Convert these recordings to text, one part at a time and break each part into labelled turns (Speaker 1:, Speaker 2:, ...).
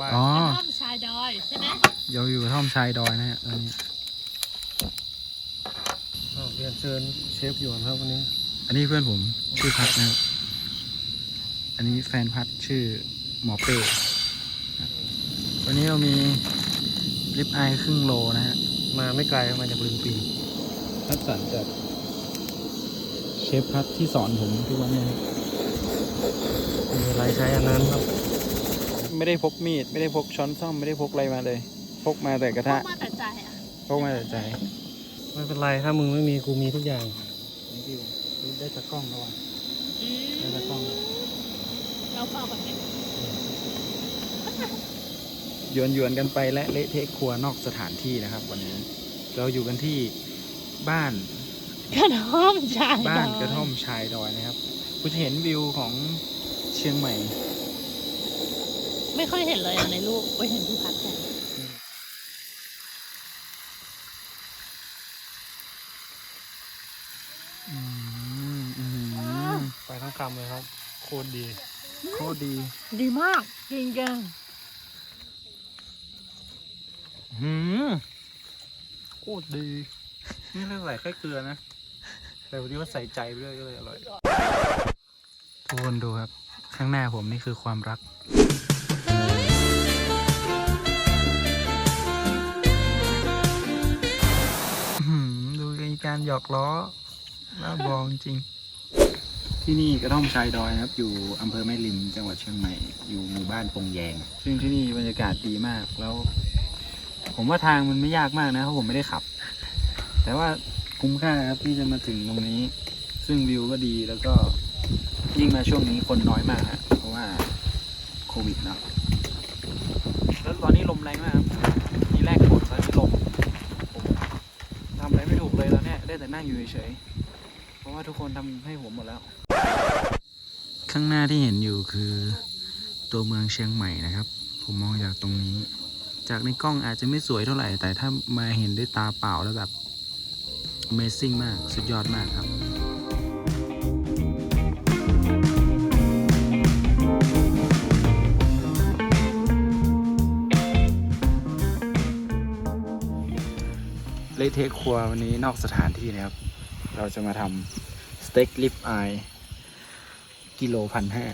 Speaker 1: บ้าน
Speaker 2: อ๋อก
Speaker 3: ระท่อมชายดอยใช่ไหม
Speaker 2: เดี๋ยวอยู่กระท่อมชายดอยนะฮะตอนนี้
Speaker 1: อ้าวเรียนเชิญเชฟหยวนครับวันนี้
Speaker 2: อันนี้เพื่อนผมชื่อพัดนะครับอันนี้แฟนพัดชื่อหมอเป้ครับวันนี้เรามีลิปอายครึ่งโลนะฮะ
Speaker 1: มาไม่ไกลมาจากบึงปี
Speaker 2: พัดสันจากเชฟพัดที่สอนผมทุกวันเนี้ครับ
Speaker 1: มีอะไรใช้อันนั้นครับ
Speaker 2: ไม่ได้พกมีด ไม่ได้พกช้อนซ่อมไม่ได้พกอะไรมาเลย พกมาแต่กระ
Speaker 3: พ
Speaker 2: ทะ
Speaker 3: กมาแต่ใจอะ
Speaker 2: พกมาแต่ใจ
Speaker 1: ไม่เป็นไรถ้ามึงไม่มีกูมีทุกอย่าง
Speaker 2: ได้ตะกล้องระวัง
Speaker 3: อืม
Speaker 2: ได้ตะกล้อง
Speaker 3: เราเฝ้าแบบนี้
Speaker 2: หยวนหยวนๆกันไปและเละเทะครัวนอกสถานที่นะครับ วันนี้ เราอยู่กันที่บ้าน
Speaker 3: กระท่อมชายดอย
Speaker 2: บ้านกระท่อมชายดอยนะครับคุณจะเห็นวิวของเชียงใหม่
Speaker 3: ไม่ค่อยเห็นเลยอะในรูปไปเห็นที่พัดแทน
Speaker 2: อืมอืม
Speaker 1: ไปทั้งคำเลยครับ โคตรดี
Speaker 2: โคตรดี
Speaker 3: ดีมากจริงจัง
Speaker 2: หืมโคตรดี นี่เราใส่แค่เกลือนะ แต่วันนี้ว่าใส่ใจไปด้วยก็เลยอร่อยทุกคนดูครับ ข้างหน้าผมนี่คือความรัก การหยอกล้อน่าบองจริง ที่นี่กระท่อมชายดอยนะครับ อยู่อำเภอแม่ริมจังหวัดเชียงใหม่ อยู่หมู่บ้านปงแยง ซึ่งที่นี่บรรยากาศดีมากแล้ว ผมว่าทางมันไม่ยากมากนะเพราะผมไม่ได้ขับ แต่ว่าคุ้มค่าครับที่จะมาถึงตรงนี้ ซึ่งวิวก็ดีแล้วก็ยิ่งมาช่วงนี้คนน้อยมากฮะเพราะว่าโควิดเนาะแล้วตอนนี้ลมแรงมากครับทีแรกฝนตอนนี้ลม ผมทำอะไรไม่ถูกเลย แต่นั่งอยู่เฉยๆ เพราะว่าทุกคนทำให้ผมหมดแล้ว ข้างหน้าที่เห็นอยู่คือตัวเมืองเชียงใหม่นะครับ ผมมองจากตรงนี้ จากในกล้องอาจจะไม่สวยเท่าไหร่ แต่ถ้ามาเห็นด้วยตาเปล่าแล้วแบบ Amazing มาก สุดยอดมากครับ เละเทะครัววันนี้นอกสถานที่นะครับ เราจะมาทำสเต็กลิปอายกิโลพันห้า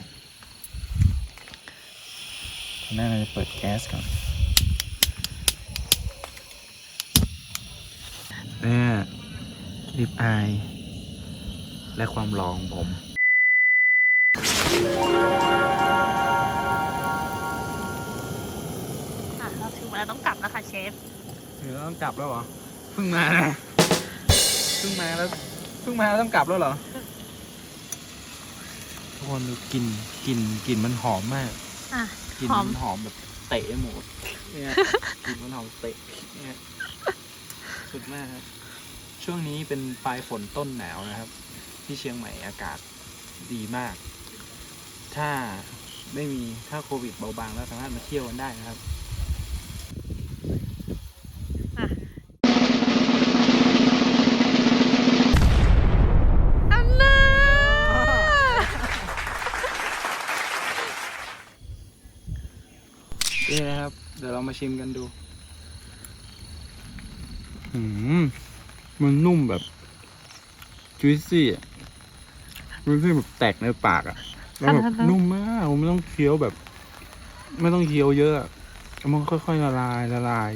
Speaker 2: น่าจะเปิดแก๊สก่อนเนี่ยลิปอาย และความรองผม
Speaker 3: อะเราถึงเวลาต้องกลับแล้วค่ะเชฟ
Speaker 2: เดี๋ยวต้องกลับแล้วเหรอเพิ่งมานะเพิ่งมาแล้วเพิ่งมาแล้วต้องกลับแล้วเหรอ ทุกคนดูกลิ่นกลิ่นกลิ่นมันหอมมาก
Speaker 3: อะ
Speaker 2: กลิ่น
Speaker 3: หอม
Speaker 2: มันหอมแบบเตะหมดเนี่ยกลิ่นมันหอมเตะเนี่ยสุดมากครับช่วงนี้เป็นปลายฝนต้นหนาวนะครับ ที่เชียงใหม่อากาศดีมาก ถ้าไม่มีถ้าโควิดเบาบางแล้วสามารถมาเที่ยวกันได้นะครับ เดี๋ยวเรามาชิมกันดูหืมมันนุ่มแบบจุยซี่อะจุยซี่แบบแตกในปากอะแล้วแบบนุ่มมากผมไม่ต้องเคี้ยวแบบ ไม่ต้องเคี้ยวเยอะอะมันค่อยๆละลายละลาย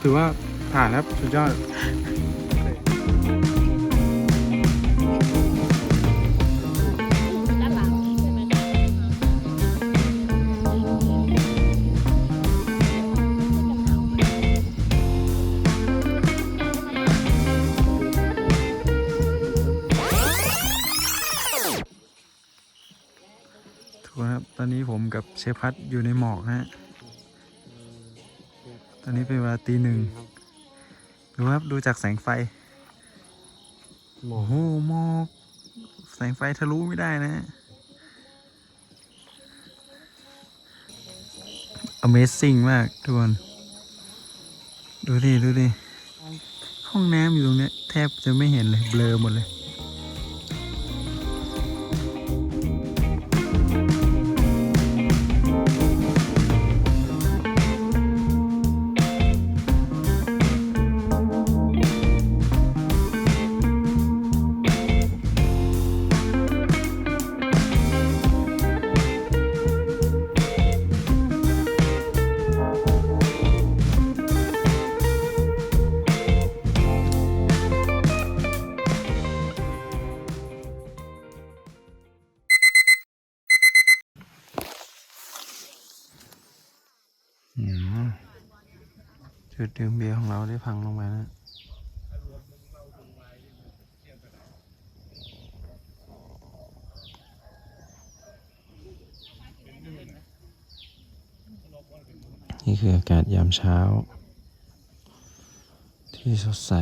Speaker 2: ถือว่าผ่านครับ สุดยอด
Speaker 3: ด้
Speaker 2: อนนี้ผมกับเชฟพัดอยู่ในหมอกฮะ ตอนนี้เป็นเวลาตีหนึ่งดูครับดูจากแสงไฟ
Speaker 1: หมอ
Speaker 2: โอ้โหหมอก แสงไฟทะลุไม่ได้นะ Amazing มากทุกคน ดูดิ ดูดิ ห้องน้ำอยู่ตรงเนี้ยแทบจะไม่เห็นเลย เบลอหมดเลย จุดดื่มเบียร์ของเราได้พังลงไปนะนี่คืออากาศยามเช้า ที่สดใส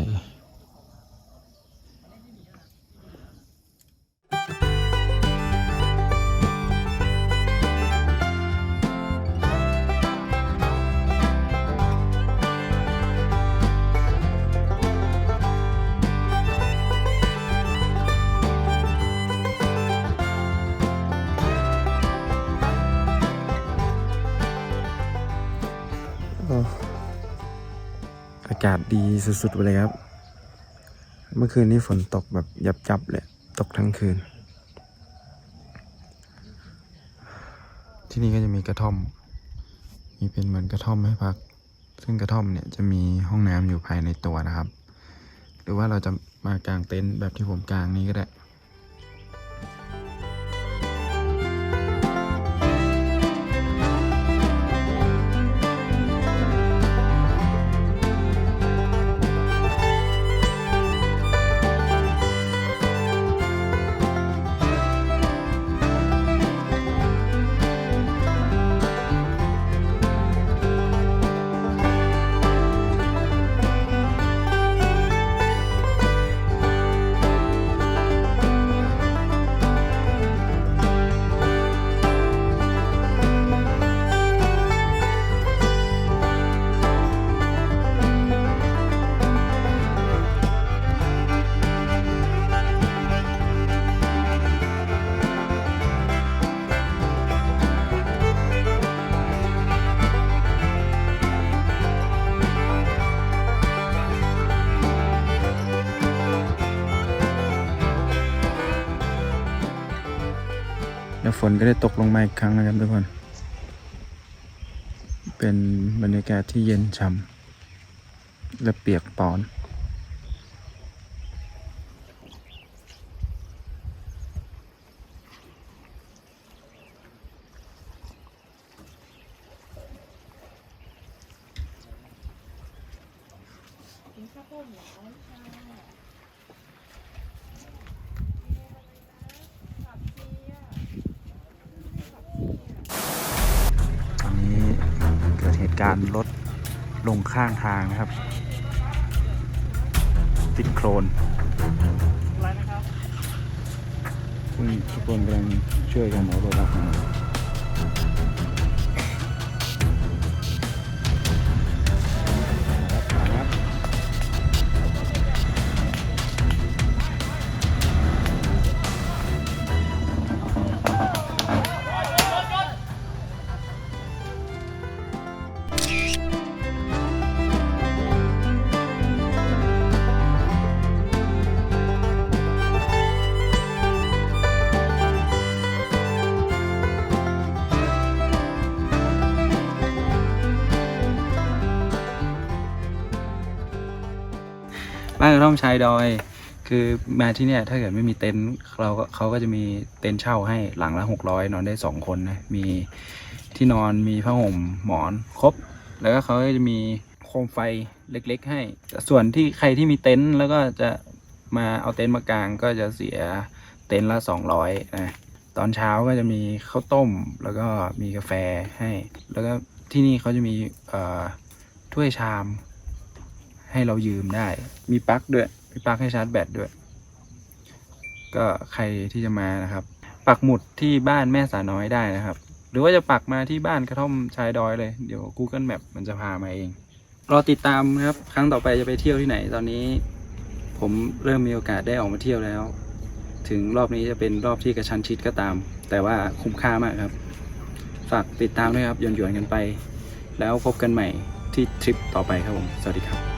Speaker 2: ากาศดีสุดๆไปเลยครับ เมื่อคืนนี้ฝนตกแบบยับๆเลยตกทั้งคืน ที่นี่ก็จะมีกระท่อม มีเป็นเหมือนกระท่อมให้พัก ซึ่งกระท่อมเนี่ยจะมีห้องน้ำอยู่ภายในตัวนะครับ หรือว่าเราจะมากางเต็นท์แบบที่ผมกางนี้ก็ได้ นก็ได้ตกลงมาอีกครั้งนะครับทุกคน เป็นบรรยากาศที่เย็นช่ำและเปียกปอน ตอนนี้เกิดเหตุการณ์รถลงข้างทางนะครับ ติดโครน
Speaker 1: อะไรนะครับ
Speaker 2: ซึ่งทุกคนกำลังช่วยกันเอารถออกมา กระท่อมชายดอย คือมาที่เนี่ยถ้าเกิดไม่มีเต็นท์เราก็เขาก็จะมีเต็นท์เช่าให้หลังละหกร้อยนอนได้สองคนนะมีที่นอนมีผ้าห่มหมอนครบ แล้วก็เขาก็จะมีโคมไฟเล็ก ๆ ให้ส่วนที่ใครที่มีเต็นท์แล้วก็จะมาเอาเต็นท์มากางก็จะเสียเต็นท์ละสองร้อยนะตอนเช้าก็จะมีข้าวต้มแล้วก็มีกาแฟให้ แล้วก็ที่นี่เขาจะมีถ้วยชาม ให้เรายืมได้ มีปลั๊กด้วยมีปลั๊กให้ชาร์จแบตด้วย ก็ใครที่จะมานะครับ ปักหมุดที่บ้านแม่สาน้อยได้นะครับ หรือว่าจะปักมาที่บ้านกระท่อมชายดอยเลย เดี๋ยว Google Map มันจะพามาเองรอติดตามนะครับ ครั้งต่อไปจะไปเที่ยวที่ไหน ตอนนี้ ผมเริ่มมีโอกาสได้ออกมาเที่ยวแล้ว ถึงรอบนี้จะเป็นรอบที่กระชั้นชิดก็ตาม แต่ว่าคุ้มค่ามากครับ ฝากติดตามด้วยครับหย่อนๆกันไป แล้วพบกันใหม่ที่ทริปต่อไปครับผม สวัสดีครับ